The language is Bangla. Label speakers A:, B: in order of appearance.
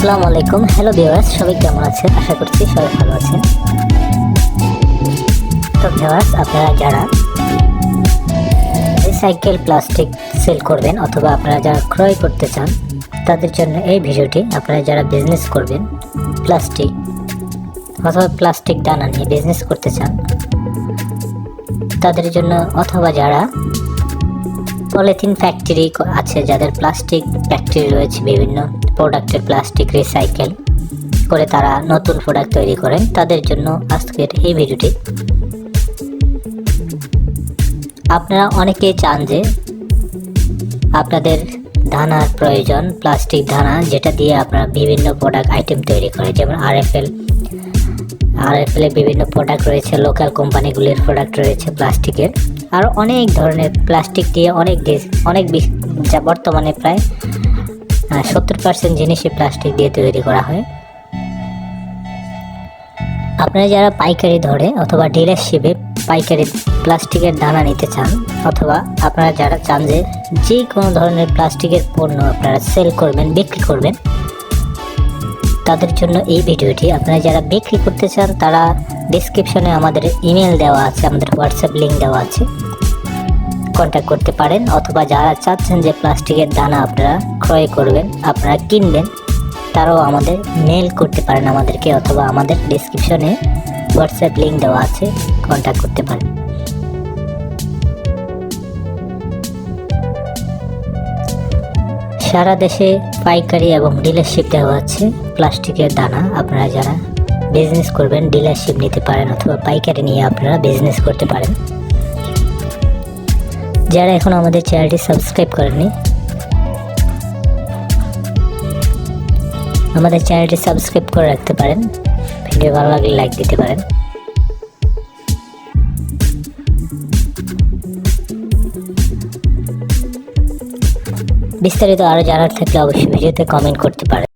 A: আসসালামু আলাইকুম। হ্যালো ভিউয়ার্স সবাই কেমন আছেন? আশা করছি সবাই ভালো আছেন। তো ভিউয়ার্স আপনারা যারা রিসাইকেল প্লাস্টিক সেল করবেন অথবা আপনারা যারা ক্রয় করতে চান, তাদের জন্য এই ভিডিওটি আপনারা যারা বিজনেস করবেন প্লাস্টিক অথবা প্লাস্টিক দানা নিয়ে বিজনেস করতে চান, তাদের জন্য অথবা যারা পলিথিন ফ্যাক্টরি আছে, যাদের প্লাস্টিক ফ্যাক্টরি রয়েছে বিভিন্ন প্রোডাক্টের প্লাস্টিক রিসাইকেল করে তারা নতুন প্রোডাক্ট তৈরি করেন। তাদের জন্য আজকের এই ভিডিওটি। আপনারা অনেকেই চান যে আপনাদের ধানার প্রয়োজন প্লাস্টিক ধানা যেটা দিয়ে আপনারা বিভিন্ন প্রোডাক্ট আইটেম তৈরি করে। যেমন আরএফএল এর বিভিন্ন প্রোডাক্ট রয়েছে লোকাল কোম্পানিগুলির প্রোডাক্ট রয়েছে প্লাস্টিকের আর অনেক ধরনের প্লাস্টিক দিয়ে অনেক দেশ, অনেক যা বর্তমানে প্রায় সত্তর পার্সেন্ট জিনিসই প্লাস্টিক দিয়ে তৈরি করা হয়। আপনারা যারা পাইকারি ধরে অথবা ডিলারশিপে পাইকারি প্লাস্টিকের দানা নিতে চান, অথবা আপনারা যারা চান যে যে কোনো ধরনের প্লাস্টিকের পণ্য আপনারা সেল করবেন, বিক্রি করবেন, তাদের জন্য এই ভিডিওটি আপনারা যারা বিক্রি করতে চান, তারা ডিসক্রিপশনে আমাদের ইমেল দেওয়া আছে, আমাদের হোয়াটসঅ্যাপ লিঙ্ক দেওয়া আছে। কন্ট্যাক্ট করতে পারেন অথবা যারা চাচ্ছেন যে প্লাস্টিকের দানা আপনারা ক্রয় করবেন, আপনারা কিনবেন, তারাও আমাদের মেল করতে পারেন আমাদেরকে অথবা আমাদের ডিসক্রিপশনে হোয়াটসঅ্যাপ লিঙ্ক দেওয়া আছে কন্ট্যাক্ট করতে পারেন। সারা দেশে পাইকারি এবং ডিলারশিপ দেওয়া আছে, প্লাস্টিকের দানা। আপনারা যারা বিজনেস করবেন ডিলারশিপ নিতে পারেন অথবা পাইকারি নিয়ে আপনারা বিজনেস করতে পারেন। যারা এখন আমাদের চ্যানেলটি সাবস্ক্রাইব করেননি, আমাদের চ্যানেলটি সাবস্ক্রাইব করে রাখতে পারেন। ভিডিও ভালো লাগলে লাইক দিতে পারেন। বিস্তারিত আরও জানার থাকলে অবশ্যই ভিডিওতে কমেন্ট করতে পারেন।